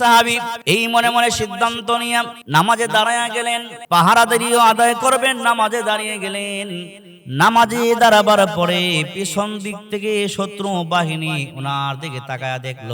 সাহাবি এই মনে মনে সিদ্ধান্ত নিয়ে নামাজে দাঁড়ায় গেলেন। পাহারাদারিও আদায় করবেন, নামাজে দাঁড়িয়ে গেলেন। নামাজে দাঁড়াবার পরে পিছন দিক থেকে শত্রু বাহিনী ওনার দিকে তাকায়া দেখল।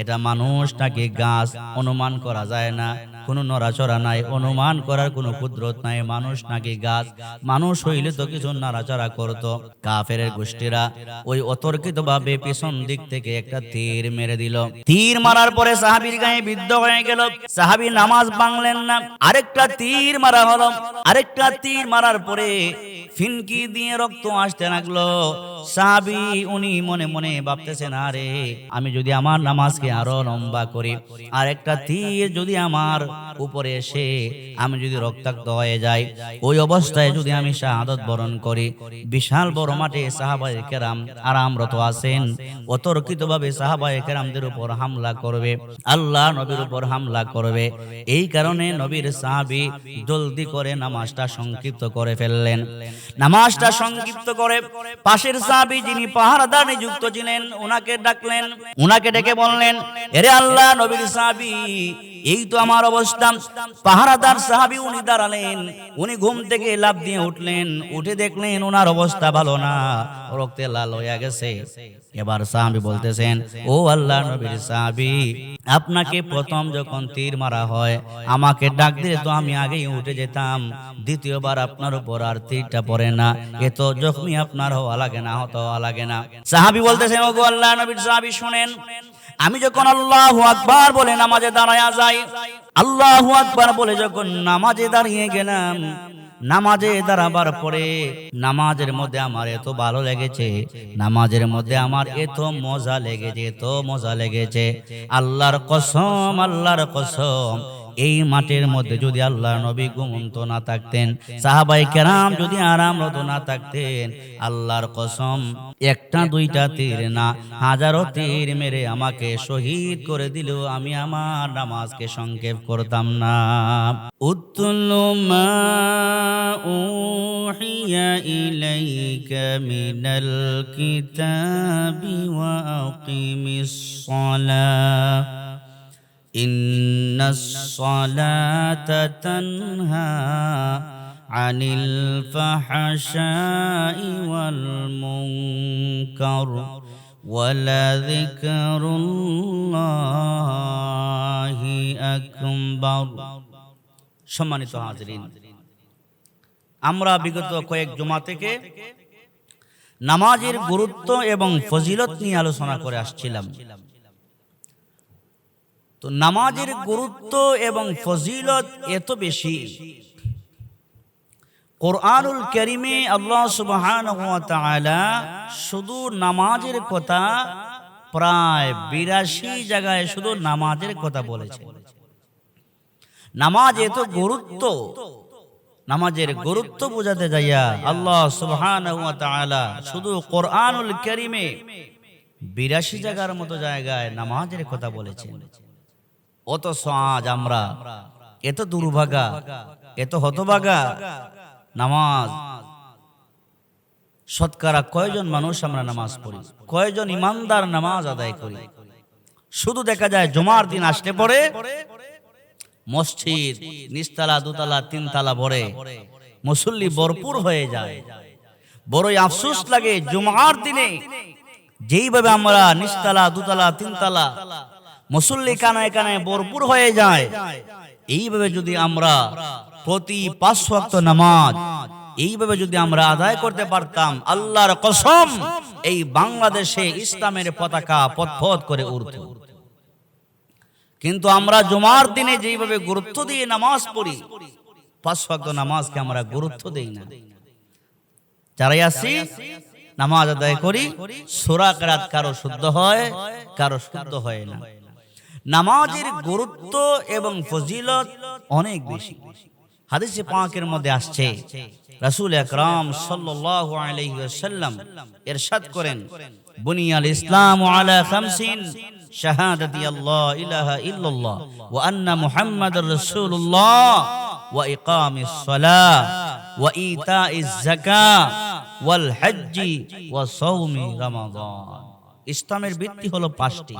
এটা মানুষটাকে গাছ অনুমান করা যায় না। কোনো নড়াচড়া নাই, অনুমান করার কোনো কুদরত নাই, মানুষ নাকি গাছ। মানুষ হইলে তো কিছু নাড়াচড়া করতো। কাফের গোষ্ঠীরা ওই অতর্কিত ভাবে পিছন দিক থেকে একটা তীর মেরে দিল। তীর মারার পরে সাহাবির গায়ে বিদ্ধ হয়ে গেল। সাহাবি নামাজ ভাঙলেন না। আরেকটা তীর মারা হলো। আরেকটা তীর মারার পরে ফিনকি দিয়ে রক্ত আসতে লাগল। সাহাবি উনি মনে মনে ভাবতেছেন, আরে, আমি যদি আমার নামাজকে আরও লম্বা করি আর একটা তীর যদি আমার উপরে এসে আমি যদি রক্তাক্ত হয়ে যাই, ওই অবস্থায় যদি আমি শাহাদত বরণ করি, বিশাল বড় মাঠে সাহাবায়ে কেরাম আরামরত আছেন অতর্কিত ভাবে সাহাবায়ে কেরামদের উপর হামলা করবে, আল্লাহ নবীর উপর হামলা করবে, এই কারণে নবীর সাহাবি জলদি করে নামাজটা সংক্ষিপ্ত করে ফেললেন। নামাজটা সংক্ষিপ্ত করে পাশের সাহাবি যিনি পাহারাদার নিযুক্ত ছিলেন ওনাকে ডাকলেন ওনাকে ডেকে বললেন, এরে আল্লাহ নবীর সাহাবি এই তো আমার অবস্থা। পাহারাদার সাহাবি উনি দাঁড়ালেন, উনি ঘুম থেকে লাভ দিয়ে উঠলেন, উঠে দেখলেন ওনার অবস্থা ভালো না, রক্তে লাল হয়ে গেছে। এবার সাহাবি বলতেছেন, ও আল্লাহ নবীর সাহাবি, আপনাকে প্রথম যখন তীর মারা হয়, আমাকে ডাক দিলে তো আমি আগেই উঠে যেতাম। দ্বিতীয়বার আপনার উপর আর তীরটা পড়ে না, এ তো জখমি আপনার হওয়া লাগে না হতো হওয়া লাগে না। সাহাবি বলতেছেন ও আল্লাহ নবীর সাহাবি, শুনেন, আমি যখন আল্লাহু আকবার বলে নামাজে দাঁড়ায় যাই আল্লাহু আকবার বলে যখন নামাজে দাঁড়িয়ে গেলাম, নামাজে দাঁড়াবার পরে নামাজের মধ্যে আমার এত ভালো লেগেছে, নামাজের মধ্যে আমার এত মজা লেগেছে, এত মজা লেগেছে। আল্লাহর কসম আল্লাহর কসম এই মাঠের মধ্যে যদি আল্লাহ নবী ঘুমন্ত না থাকতেন, সাহাবাই কেরাম যদি আরামরত না থাকতেন, আল্লাহর কসম, একটা দুইটা তীর না, হাজারো তীর মেরে আমাকে শহীদ করে দিল, আমি আমার নামাজকে সংক্ষেপ করতাম না। উত্তুলু মা উহিয়া ইলাইকা মিনাল কিতাবি ওয়া আকিমিস সালাহ। إن الصلاة تنهى عن الفحشاء والمنكر ولذكر الله أكبر সম্মানিত হাজরিন আমরা বিগত কয়েক জমা থেকে নামাজের গুরুত্ব এবং ফজিলত নিয়ে আলোচনা করে আসছিলাম তো নামাজের গুরুত্ব এবং ফজিলত এত বেশি। কোরআনুল করিমে আল্লাহ তাআলা শুধু নামাজের কথা প্রায় বিরাশি জায়গায় শুধু নামাজের কথা বলেছে। নামাজ এত গুরুত্ব, নামাজের গুরুত্ব বোঝাতে যাইয়া আল্লাহ তাআলা শুধু কোরআনুল করিমে বিরাশি জায়গার মতো জায়গায় নামাজের কথা বলেছেন। অথচ আজ আমরা। এত দুর্ভাগা এত হতভাগা। নামাজ। শতকরা কয়জন মানুষ আমরা নামাজ পড়ি? কয়জন ইমানদার নামাজ আদায় করি? শুধু দেখা যায় জমার দিন আসলে পরে মসজিদ, নিচতলা, দুতলা, তিনতলা ভরে মুসল্লি ভরপুর হয়ে যায়। বড়ই আফসোস লাগে জুমার দিনে। যেইভাবে আমরা নিচতলা, দুতলা, তিনতলা মুসল্লি কানায় কানায় ভরপুর হয়ে যায়। এইভাবে যদি আমরা প্রতি পাঁচ ওয়াক্ত নামাজ এইভাবে যদি আমরা আদায় করতে পারতাম, আল্লাহর কসম, এই বাংলাদেশে ইসলামের পতাকা পথ করে উঠত কিন্তু আমরা জুমার দিনে যেইভাবে গুরুত্ব দিয়ে নামাজ পড়ি, পাঁচ ওয়াক্ত নামাজকে আমরা গুরুত্ব দেই না। যারাই আছি, নামাজ আদায় করি, সোরা কারও শুদ্ধ হয়, কারও শুদ্ধ হয় না। নামাজের গুরুত্ব এবং ফজিলত অনেক বেশি। হাদিসে পাকের মধ্যে আসছে, রাসূল আকরাম আলাইহি ওয়াসাল্লাম ইরশাদ করেন, বুনিয়াল ইসলাম আলা খামসিন শাহাদাতি আল্লাহ ইলাহা ইল্লাল্লাহ, ওয়া আন্না মুহাম্মাদুর রাসূলুল্লাহ, ওয়া ইকামিস সালাহ, ওয়া ইতাইজ যাকাত ওয়াল হজ্জি, ওয়া সাওমি ইসলামের ভিত্তি হলো পাঁচটি।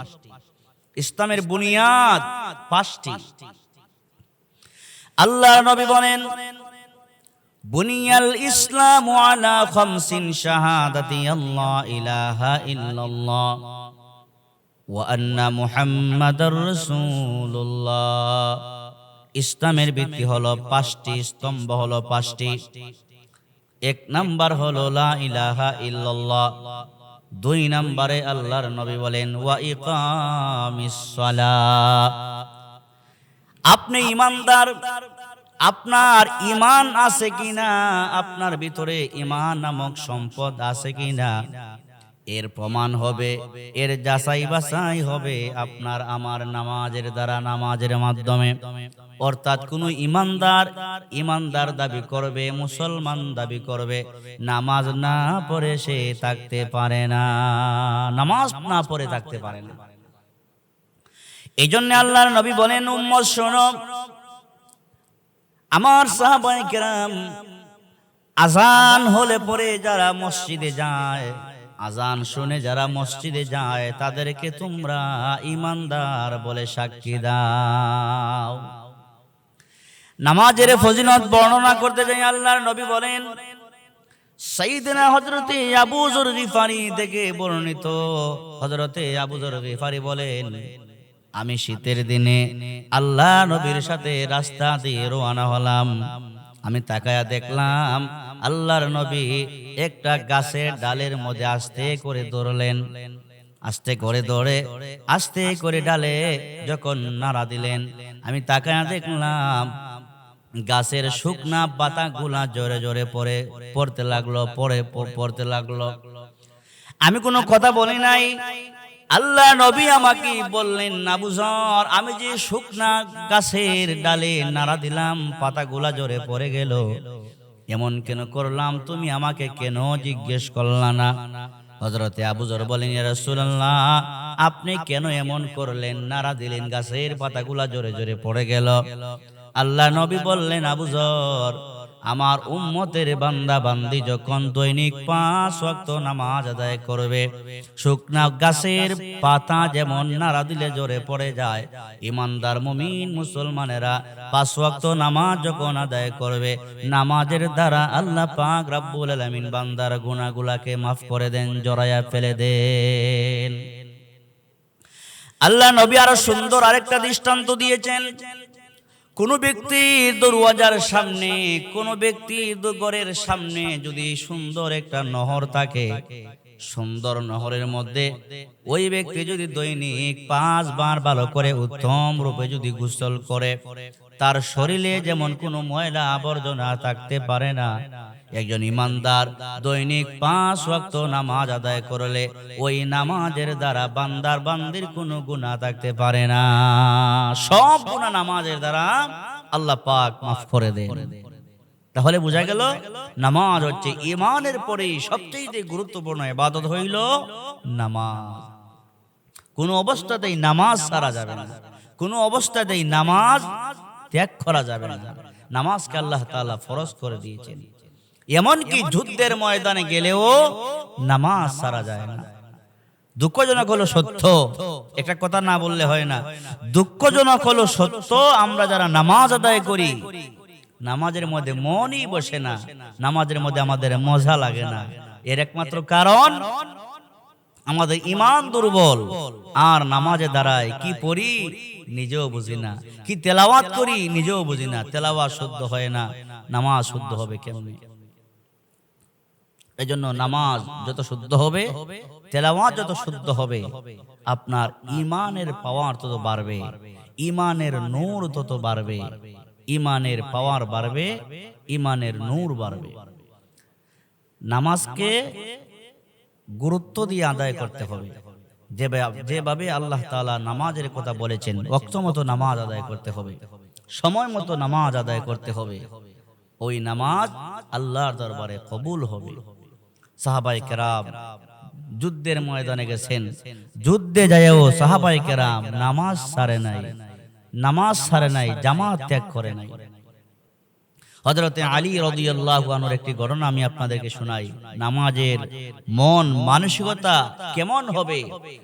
ইসলামের বুনিয়াদ পাঁচটি। আল্লাহ নবী বলেন, বুনিয়াল ইসলাম আলা খামসিন শাহাদাতি আল্লাহ ইলাহা ইল্লাল্লাহ ওয়া আন্না মুহাম্মাদার রাসূলুল্লাহ। ইসলামের ভিত্তি হলো পাঁচটি, স্তম্ভ হলো পাঁচটি। এক নাম্বার হলো লা ইলাহা ইল্লাল্লাহ। দুই নাম্বারে আল্লাহর নবী বলেন, ওয়া আপনি ইমানদার, আপনার ইমান আছে কিনা, আপনার ভিতরে ইমান নামক সম্পদ আছে কিনা? এর প্রমাণ হবে, এর যাচাই বাছাই হবে আপনার আমার নামাজের দ্বারা, নামাজের মাধ্যমে। অর্থাৎ কোন ইমানদার ইমানদার দাবি করবে, মুসলমান দাবি করবে, নামাজ না পড়ে সে থাকতে পারে না, নামাজ না পড়ে থাকতে পারে না। এই জন্য আল্লাহর নবী বলেন, উম্মত শোনো, আমার সাহাবাই কেরাম আজান হলে পরে যারা মসজিদে যায় আজান শুনে যারা মসজিদে যায়, তাদেরকে তোমরা ইমানদার বলে সাক্ষী দাও। নামাজের ফজিলত বর্ণনা করতে যাই আল্লাহর নবী বলেন সাইদিনা হজরতে আবুজর গিফারি থেকে বর্ণিত। হজরতে আবু জর গিফারি বলেন, আমি শীতের দিনে আল্লাহ নবীর সাথে রাস্তা দিয়ে রোয়ানা হলাম। আমি তাকায়া দেখলাম আল্লাহর নবী একটা গাছের ডালের মধ্যে আস্তে করে দৌড়লেন আস্তে করে দৌড়ে আস্তে করে ডালে যখন নাড়া দিলেন, আমি তাকায়া দেখলাম, গাছের শুকনা পাতা গুলা জোরে জোরে পরে পড়তে লাগল পরে পড়তে লাগল। আমি কোনো কথা বলি নাই। আল্লাহ নবী আমাকে বললেন, না নাবুজর আমি যে শুকনা গাছের ডালে নাড়া দিলাম, পাতাগুলা জোরে পড়ে গেল। এমন কেন করলাম? তুমি আমাকে কেন জিজ্ঞেস করলা না? হজরতে আবুজর বলেন রসুল্লাহ আপনি কেন এমন করলেন? নাড়া দিলেন, গাছের পাতাগুলা জোরে জোরে পড়ে গেল। আল্লাহ নবী বললেন আবুজর আমার উম্মতের বান্দা বান্দি যখন দৈনিক পাঁচ ওয়াক্ত নামাজ আদায় করবে, শুকনা গাছের পাতা যেমন নাড়া দিলে জোরে পড়ে যায়, ইমানদার মুমিন মুসলমানেরা পাঁচ ওয়াক্ত নামাজ যখন আদায় করবে, নামাজের দ্বারা আল্লাহ পাক রাব্বুল আলামিন বান্দার গুনাহগুলাকে মাফ করে দেন জড়ায়া ফেলে দেন। আল্লাহ নবী আরও সুন্দর আরেকটা দৃষ্টান্ত দিয়েছেন। কোন ব্যক্তি দরওয়াজার সামনে, কোনো ব্যক্তি ঘরের সামনে যদি সুন্দর একটা নহর থাকে, সুন্দর নহরের মধ্যে ওই ব্যক্তি যদি দৈনিক পাঁচ বার ভালো করে উত্তম রূপে যদি গোসল করে, তার শরীরে যেমন কোনো ময়লা আবর্জনা থাকতে পারে না একজন ইমানদার দৈনিক পাঁচ ওয়াক্ত নামাজ আদায় করলে ওই নামাজের দ্বারা বান্দার বান্দির কোনো গুণা থাকতে পারে না। সব গুণা নামাজের দ্বারা আল্লাহ পাক মাফ করে দেন। তাহলে বোঝা গেল, নামাজ হচ্ছে ইমানের পরে সবচেয়ে গুরুত্বপূর্ণ ইবাদত হইল নামাজ। কোন অবস্থাতেই নামাজ সারা যাবে না। কোন অবস্থাতেই নামাজ ত্যাগ করা যাবে না। নামাজকে আল্লাহ তাআলা ফরজ করে দিয়েছেন। এমনকি যুদ্ধের ময়দানে গেলেও নামাজ সারা যায় না। দুঃখজনক হলো সত্য। একটা কথা না বললে হয় না। দুঃখজনক হলো সত্য। আমরা যারা নামাজ আদায় করি নামাজের মধ্যে মনই বসে না। নামাজের মধ্যে আমাদের মজা লাগে না। এর একমাত্র কারণ আমাদের ইমান দুর্বল। আর নামাজে দাঁড়ায় কি পড়ি নিজেও বুঝি না। কি তেলাওয়াত করি নিজেও বুঝি না। তেলাওয়াত শুদ্ধ হয় না। নামাজ শুদ্ধ হবে কেমনি? এই জন্য নামাজ যত শুদ্ধ হবে, তেলাওয়াত যত শুদ্ধ হবে, আপনার ইমানের পাওয়ার তত বাড়বে ইমানের নূর তত বাড়বে ইমানের পাওয়ার বাড়বে ইমানের নূর বাড়বে। নামাজকে গুরুত্ব দিয়ে আদায় করতে হবে। যেভাবে আল্লাহ তাআলা নামাজের কথা বলেছেন ওয়াক্ত মতো নামাজ আদায় করতে হবে, সময় মতো নামাজ আদায় করতে হবে। ওই নামাজ আল্লাহর দরবারে কবুল হবে। সাহাবাই কেরাম যুদ্ধের ময়দানে গেছেন। যুদ্ধে যায়ও সাহাবাই কেরাম নামাজ সারে নাই। নামাজ সারে নাই জামাত ত্যাগ করে নাই। হজরতে আলী রদিয়াল্লাহু আনুর একটি ঘটনা আমি আপনাদেরকে শোনাই। নামাজের মন মানসিকতা কেমন হবে?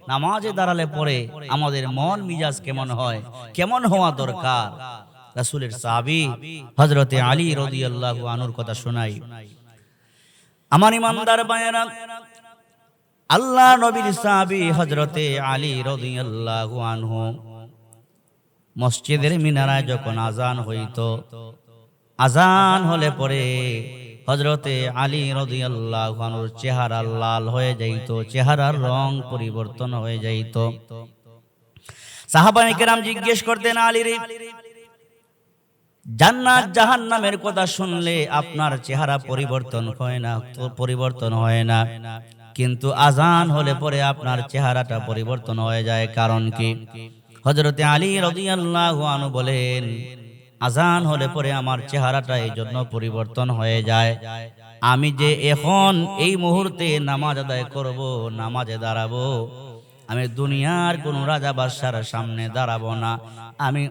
নামাজে দাঁড়ালে পরে আমাদের মন মিজাজ কেমন হয়? কেমন হওয়া দরকার? রাসুলের সাহাবী হজরতে আলী রদিয়াল্লাহু আনুর কথা শোনাই। আমার ইমানদার বায়েরা আল্লাহ নবীর সাহাবি হজরতে আলী রদিয়াল্লাহু আনহু মসজিদের মিনারায় যখন আজান হইতো আজান হলে পরে হজরতে আলী রদিয়াল্লাহু আনহুর চেহারা লাল হয়ে যাইত, চেহারার রং পরিবর্তন হয়ে যাইত। সাহাবায়ে কেরাম জিজ্ঞেস করতেন আলী রে জান্নাত জাহান্নামের কথা শুনলে আপনার চেহারা পরিবর্তন হয় না, পরিবর্তন হয় না। কিন্তু আজান হলে পরে আপনার চেহারাটা পরিবর্তন হয়ে যায়, কারণ কি? হজরতে আলী রাদিয়াল্লাহু বলেন, আজান হলে পরে আমার চেহারাটা এই জন্য পরিবর্তন হয়ে যায়। আমি যে এখন এই মুহূর্তে নামাজ আদায় করব, নামাজে দাঁড়াবো, আমি দুনিয়ার কোন রাজা বাদশার সামনে দাঁড়াবো না। আমি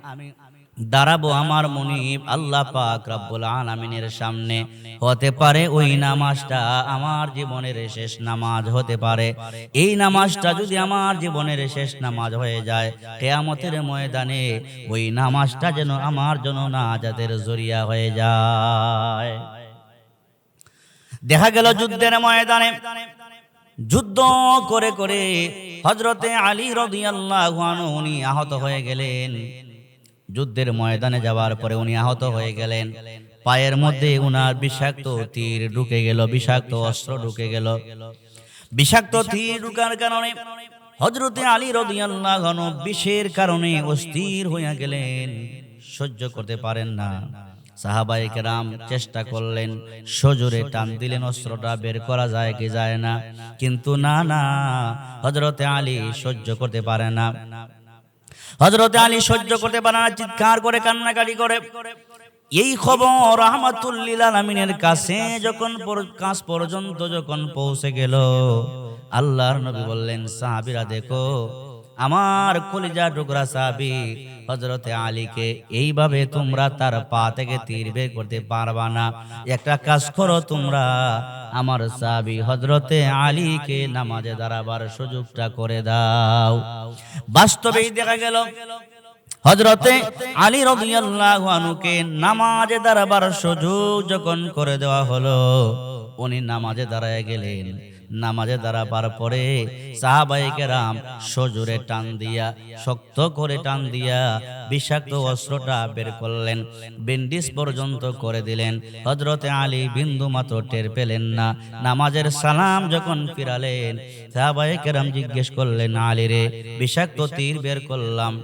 দাঁড়াবো আমার মনিব আল্লাহ পাক রব্বুল আলামিনের সামনে। হতে পারে ওই নামাজটা আমার জীবনের শেষ নামাজ হতে পারে। এই নামাজটা যদি আমার জীবনের শেষ নামাজ হয়ে যায়, কেয়ামতের ময়দানে ওই নামাজটা যেন আমার জন্য নাজাতের জরিয়া হয়ে যায়। দেখা গেল যুদ্ধের ময়দানে। যুদ্ধ করে করে হজরতে আলী রদিয়াল্লাহু উনি আহত হয়ে গেলেন। যুদ্ধের ময়দানে যাওয়ার পরে উনি আহত হয়ে গেলেন। পায়ের মধ্যে উনার বিষাক্ত তীর ঢুকে গেল, বিষাক্ত অস্ত্র ঢুকে গেল। বিষাক্ত তীর ঢুকার কারণে হজরতে আলী রদিয়াল্লাহু বিষের কারণে অস্থির হইয়া গেলেন। সহ্য করতে পারেন না। সাহাবাই কেরাম চেষ্টা করলেন, সজোরে টান দিলেন, অস্ত্রটা বের করা যায় কি যায় না। কিন্তু না না হজরতে আলী সহ্য করতে পারে না। হজরতে আলী সহ্য করতে পারে না, চিৎকার করে, কান্নাকাটি করে। এই খবর রহমাতুল্লিল আলমিনের কাছে যখন কাছ পর্যন্ত যখন পৌঁছে গেল, আল্লাহর নবী বললেন, সাহাবিরা, দেখো, আমার কলিজা টুকরা সাহাবি হজরতে আলীকে এইভাবে তোমরা তার পা থেকে তীর বের করতে পারবা না। একটা কাজ করো তোমরা আমার সাবি হজরতে আলীকে নামাজে দাঁড়াবার সুযোগটা করে দাও। বাস্তবেই দেখা গেল হজরতে আলী রবিআল্লাহ আনুকে নামাজে দাঁড়াবার সুযোগ যখন করে দেওয়া হলো, উনি নামাজে দাঁড়ায় গেলেন। নামাজে দাঁড়াবার পরে সাহাবাইকেরাম সজোরে টান দিয়া, শক্ত করে টান দিয়া বিষাক্ত অস্ত্রটা বের করলেন। বেন্ডিস পর্যন্ত করে দিলেন। হজরতে আলী বিন্দু মাত্র টের পেলেন না। নামাজের সালাম যখন ফিরালেন সাহাবাইকেরাম জিজ্ঞেস করলেন, আলী রে, বিষাক্ত তীর বের করলাম।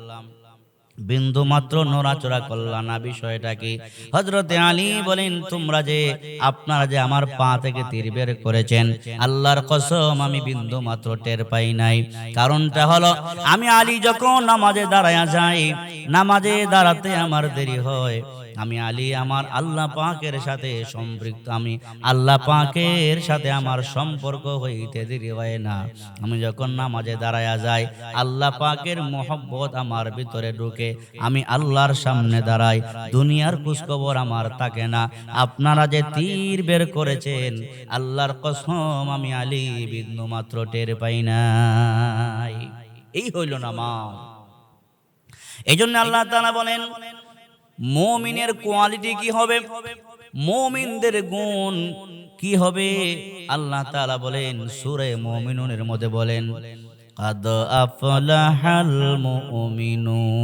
বিন্দু মাত্র নড়াচড়া করলা না বিষয়টা কি হজরতে আলী বলেন, তোমরা যে, আপনারা যে আমার পা থেকে তীর বের করেছেন, আল্লাহর কসম আমি বিন্দু মাত্র টের পাই নাই। কারণটা হলো, আমি আলী যখন নামাজে দাঁড়ায়া যাই, নামাজে দাঁড়াতে আমার দেরি হয়। আমি আলী আমার আল্লাহ পাকের সাথে সম্পৃক্ত। আমি আল্লাহ পাকের সাথে আমার সম্পর্ক হইতে দেরি হয় না। আমি যখন নামাজে দাঁড়ায়া যাই, আল্লাহ পাকের মোহব্বত আমার ভিতরে ঢুকে। আমি আল্লাহর সামনে দাঁড়াই, দুনিয়ার খোঁজখবর আমার থাকে না। আপনারা যে তীর বের করেছেন, আল্লাহর কসম আমি আলী বিন্দু মাত্র টের পাই নাই। এই হইল নামাজ। এই জন্য আল্লাহ তাআলা বলেন মুমিনের কোয়ালিটি কি হবে মুমিনদের গুণ কি হবে আল্লাহ তাআলা বলেন সূরা মুমিনুনের মধ্যে বলেন قد أفلح المؤمنون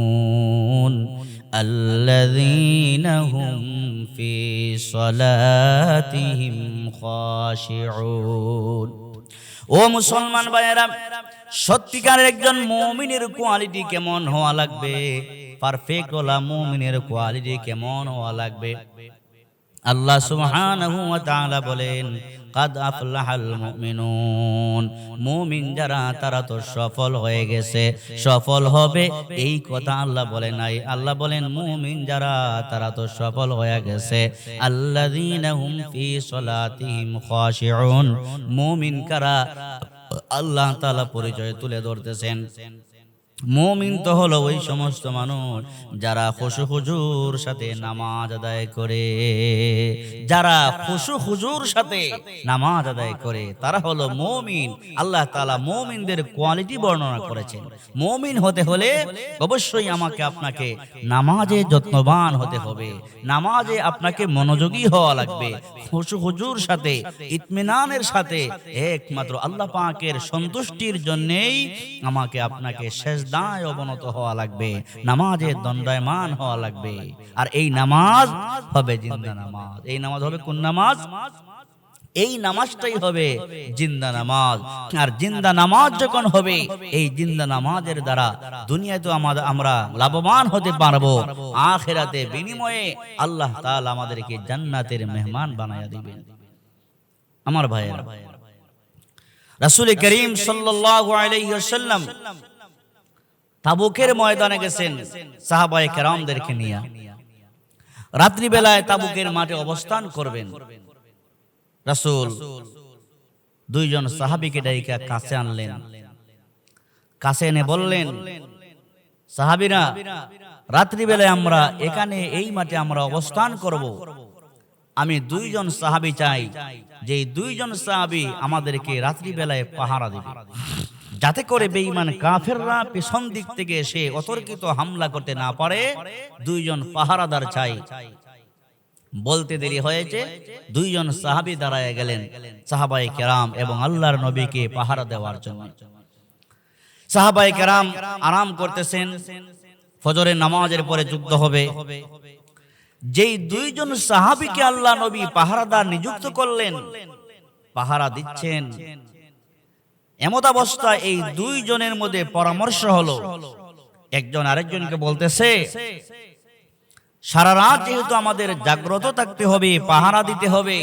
الذين هم في صلاتهم خاشعون ও মুসলমান ভাইয়েরা সত্যিকারের একজন মুমিনের কোয়ালিটি কেমন হওয়া লাগবে পারফেক্ট ওলা মুমিনের কোয়ালিটি কেমন হওয়া লাগবে? আল্লাহ সুবহানাহু বলেন, কাদ আফলাহাল মুমিনুন। মুমিন যারা, তারা তো সফল হয়ে গেছে। সফল হবে এই কথা আল্লাহ বলে নাই। আল্লাহ বলেন, মুমিন যারা, তারা তো সফল হয়ে গেছে। আল্লাযীনা হুম ফি সলাতিহিম খাশিউন। মুমিন কারা, আল্লাহ তাআলা পরিচয় তুলে ধরতেছেন। মমিন তো হলো ওই সমস্ত মানুষ যারা খুশু হুজুর সাথে নামাজ আদায় করে। যারা খুশু হুজুর সাথে নামাজ আদায় করে, তারা হলো মমিন। আল্লাহ তালা মমিনদের কোয়ালিটি বর্ণনা করেছেন। মমিন হতে হলে অবশ্যই আমাকে আপনাকে নামাজে যত্নবান হতে হবে। নামাজে আপনাকে মনোযোগী হওয়া লাগবে। খুশু হুজুর সাথে, ইতমিনানের সাথে, একমাত্র আল্লাহ পাকের সন্তুষ্টির জন্যেই আমাকে আপনাকে শেষদায় অবনত হওয়া লাগবে নামাজে দণ্ডায়মান হওয়া লাগবে। আর এই নামাজ হবে জিন্দা নামাজ। এই নামাজ হবে কোন নামাজ এই নামাজটাই হবে জিন্দা নামাজ। আর জিন্দা নামাজ যখন হবে এই জিন্দা নামাজের দ্বারা দুনিয়ায় তো আমাদের আমরা লাভবান হতে পারব। আখেরাতে বিনিময়ে আল্লাহ তাআলা আমাদেরকে জান্নাতের মেহমান বানায়া দিবেন। আমার ভাইয়েরা রাসূল করিম সাল্লাল্লাহু আলাইহি ওয়াসাল্লাম তাবুকের ময়দানে গেছেন সাহাবায়ে কেরামদেরকে নিয়ে। রাত্রি বেলায় তাবুকের মাঠে অবস্থান করবেন। রাসূল দুইজন সাহাবিকে ডাইকা কাছে আনলেন। কাছে এনে বললেন, সাহাবীরা, রাত্রিবেলায় আমরা এখানে এই মাঠে আমরা অবস্থান করব। আমি দুইজন সাহাবী চাই যে দুইজন সাহাবী আমাদেরকে রাত্রিবেলায় পাহারা দেবে। যাতে করে বেঈমান কাফেররা পেছন দিক থেকে এসে অতর্কিত হামলা করতে না পারে দুইজন পাহারাদার চাই। বলতে দেরি হয়েছে দুইজন সাহাবী দাঁড়ায় গেলেন সাহাবাই কেরাম এবং আল্লাহর নবীকে পাহারা দেওয়ার জন্য। সাহাবাই কেরাম আরাম করতেছেন ফজরের নামাজের পরে যুদ্ধ হবে। যেই দুইজন সাহাবিকে আল্লাহ নবী পাহারাদার নিযুক্ত করলেন পাহারা দিচ্ছেন। এমত অবস্থা এই দুইজনের মধ্যে পরামর্শ হলো। একজন আরেকজনকে বলতেছে, সারা রাত যেহেতু আমাদের জাগ্রত থাকতে হবে, পাহারা দিতে হবে,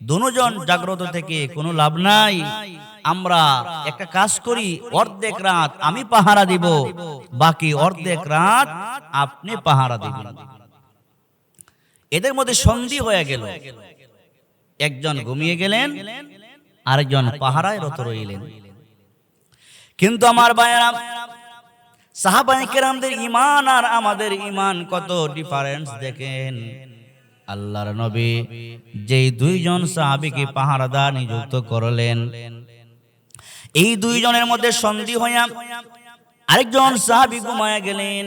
দুজন জাগ্রত থেকে কোনো লাভ নাই। আমরা একটা কাজ করি, অর্ধেক রাত আমি পাহারা দিব, বাকি অর্ধেক রাত আপনি পাহারা দিবেন। এদের মধ্যে সন্ধি হয়ে গেল। একজন ঘুমিয়ে গেলেন আরেকজন পাহারায় রত রইলেন। কিন্তু আমার বায়রা সাহাবাই কেরামদের ইমান আর আমাদের ইমান কত ডিফারেন্স দেখেন? আল্লাহর নবী যেই দুইজন সাহাবিকে পাহারাদার নিযুক্ত করলেন এই দুইজনের মধ্যে সন্ধি হইয়া আরেকজন সাহাবি ঘুমায়া গেলেন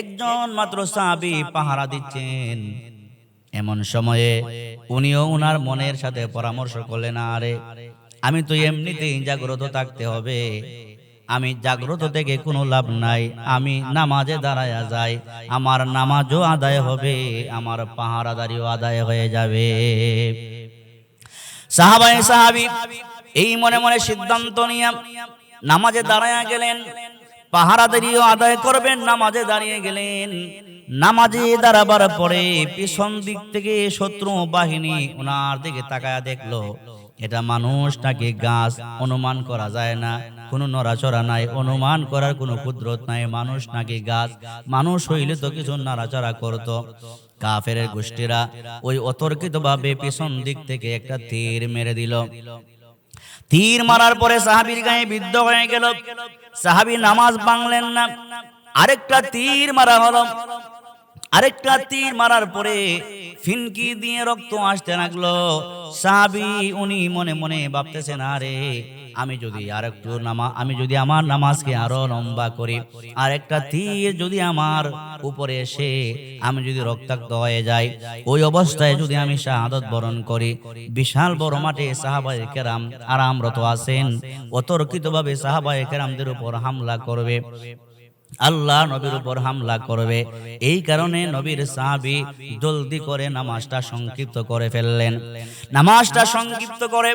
একজন মাত্র সাহাবি পাহারা দিচ্ছেন। এমন সময়ে উনিও উনার মনের সাথে পরামর্শ করলেন, আরে, আমি তো এমনিতেই জাগ্রত থাকতে হবে। আমি জাগ্রত থেকে কোনো লাভ নাই। আমি নামাজে দাঁড়ায়া যাই। আমার নামাজও আদায় হবে। আমার পাহারাদারিও আদায় হয়ে যাবে। সাহাবাই সাহাবি এই মনে মনে সিদ্ধান্ত নিয়ে নামাজে দাঁড়ায়া গেলেন। পাহারাদারিও আদায় করবেন, নামাজে দাঁড়িয়ে গেলেন। নামাজে দাঁড়াবার পরে পিছন দিক থেকে শত্রু বাহিনী ওনার দিকে তাকায়া দেখল, এটা মানুষ নাকি গাছ, অনুমান করা যায় না। কোনো নড়াচড়া নাই, অনুমান করার কোনো কুদরত নাই, মানুষ নাকি গাছ, মানুষ হইলে তো কিছু নাড়াচড়া করতো। কাফের গোষ্ঠীরা ওই অতর্কিত ভাবে পিছন দিক থেকে একটা তীর মেরে দিল। তীর মারার পরে সাহাবির গায়ে বিদ্ধ হয়ে গেল। সাহাবি নামাজ বাংলেন না। আরেকটা তীর মারা হলো। আরেকটা তীর মারার পরে ফিনকি দিয়ে রক্ত আসতে লাগল। সাহাবি উনি মনে মনে ভাবতেছেন, আরে, আমি যদি আর একটু নামা, আমি যদি আমার নামাজকে আরও লম্বা করি আর একটা তীর যদি আমার উপরে এসে আমি যদি রক্তাক্ত হয়ে যাই, ওই অবস্থায় যদি আমি শাহাদত বরণ করি, বিশাল বড় মাঠে সাহাবায়ে কেরাম আরামরত আছেন, অতর্কিতভাবে সাহাবায়ে কেরামদের উপর হামলা করবে। আল্লাহ নবীর উপর হামলা করবে। এই কারণে নবীর সাহাবি জলদি করে নামাজটা সংক্ষিপ্ত করে ফেললেন। নামাজটা সংক্ষিপ্ত করে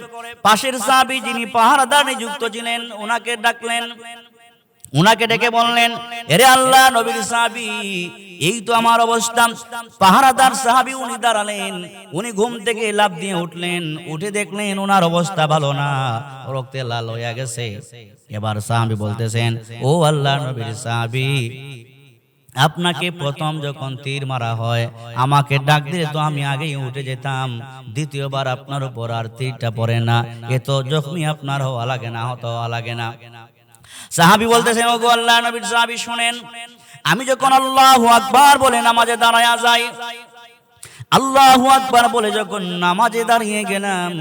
পাশের সাহাবি যিনি পাহারাদার নিযুক্ত ছিলেন, ওনাকে ডাকলেন উনাকে ডেকে বললেন, এরে আল্লাহ, নবীর সাহাবি, এই তো আমার অবস্থা পাহারাদার সাহাবি উনি দাঁড়ালেন, উনি ঘুম থেকে লাভ দিয়ে উঠলেন, উঠে দেখলেন ওনার অবস্থা ভালো না, রক্তে লাল হয়ে গেছে। এবার সাহাবি বলতেছেন, ও আল্লাহ, নবীর সাহাবি, আপনাকে প্রথম যখন তীর মারা হয়, আমাকে ডাক দিলে তো আমি আগেই উঠে যেতাম। দ্বিতীয়বার আপনার উপর আর তীরটা পড়ে না, এ তো জখমি আপনার হওয়া লাগে না হতে হওয়া লাগে না। সাহাবি বলতেছেন, ওগো আল্লাহ, নবীর সাহাবি শুনেন, আমি যখন আল্লাহু আকবার বলে নামাজে দাঁড়ায়া যাই, আল্লাহু আকবার বলে যখন নামাজে দাঁড়িয়ে গেলাম,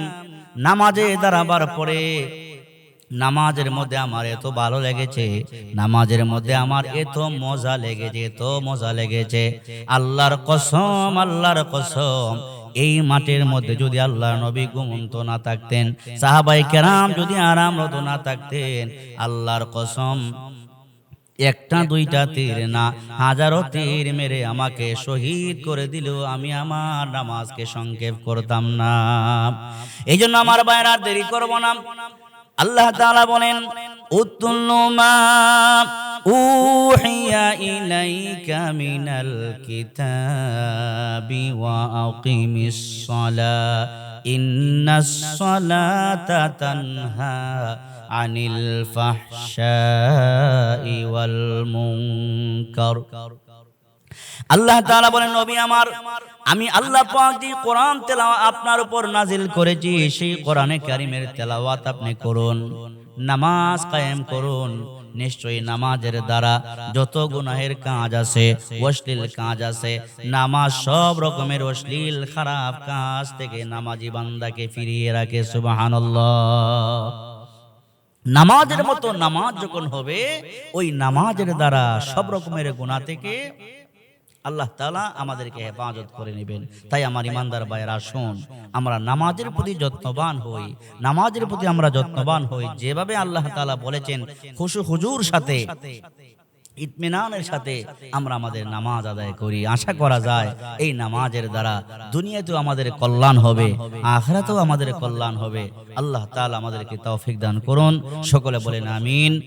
নামাজে দাঁড়াবার পরে নামাজের মধ্যে আমার এত ভালো লেগেছে, নামাজের মধ্যে আমার এত মজা লেগেছে, এত মজা লেগেছে। আল্লাহর কসম আল্লাহর কসম এই মাঠের মধ্যে যদি আল্লাহ নবী ঘুমন্ত না থাকতেন, সাহাবাই কেরাম যদি আরামরত না থাকতেন, আল্লাহর কসম, একটা দুইটা তীর না, হাজারো তীর মেরে আমাকে শহীদ করে দিল আমি আমার নামাজকে সংক্ষেপ করতাম না। এই জন্য আমার বাইরা দেরি করব না। আল্লাহ তাআলা বলেন উত্তুল্লু মা উহিয়া ইলাইকা মিনাল কিতাবি ওয়া আকিমিস সালাহ ইন্নাস সালাতা তানহা আনিল ফাহশাই ওয়াল মুনকার আল্লাহ তাআলা বলেন, নবী আমার, আমি আল্লাহ পাক যে কোরআন তেলাওয়াত আপনার উপর নাজিল করেছি, সেই কোরআনে কারিমের তেলাওয়াত আপনি করুন, নামাজ কায়েম করুন। নিশ্চয়ই নামাজের দ্বারা যত গুনাহের কাজ আছে, অশ্লীল কাজ আছে, নামাজ সব রকমের অশ্লীল, খারাপ কাজ থেকে নামাজি বান্দাকে ফিরিয়ে রাখে, সুবহানাল্লাহ। নামাজের মতো নামাজ যখন হবে, ওই নামাজের দ্বারা সব রকমের গুণা থেকে আল্লাহ তালা আমাদেরকে হেফাজত করে নেবেন। তাই আমার ইমানদার ভাইয়ের আসুন আমরা নামাজের প্রতি যত্নবান হই। নামাজের প্রতি আমরা যত্নবান হই। যেভাবে আল্লাহ তালা বলেছেন, খুশু হুজুর সাথে, ইতমিনানের সাথে আমরা আমাদের নামাজ আদায় করি। আশা করা যায়, এই নামাজের দ্বারা দুনিয়াতেও আমাদের কল্যাণ হবে, আখরাতেও আমাদের কল্যাণ হবে। আল্লাহ তাআলা আমাদেরকে তৌফিক দান করুন। সকলে বলেন আমিন।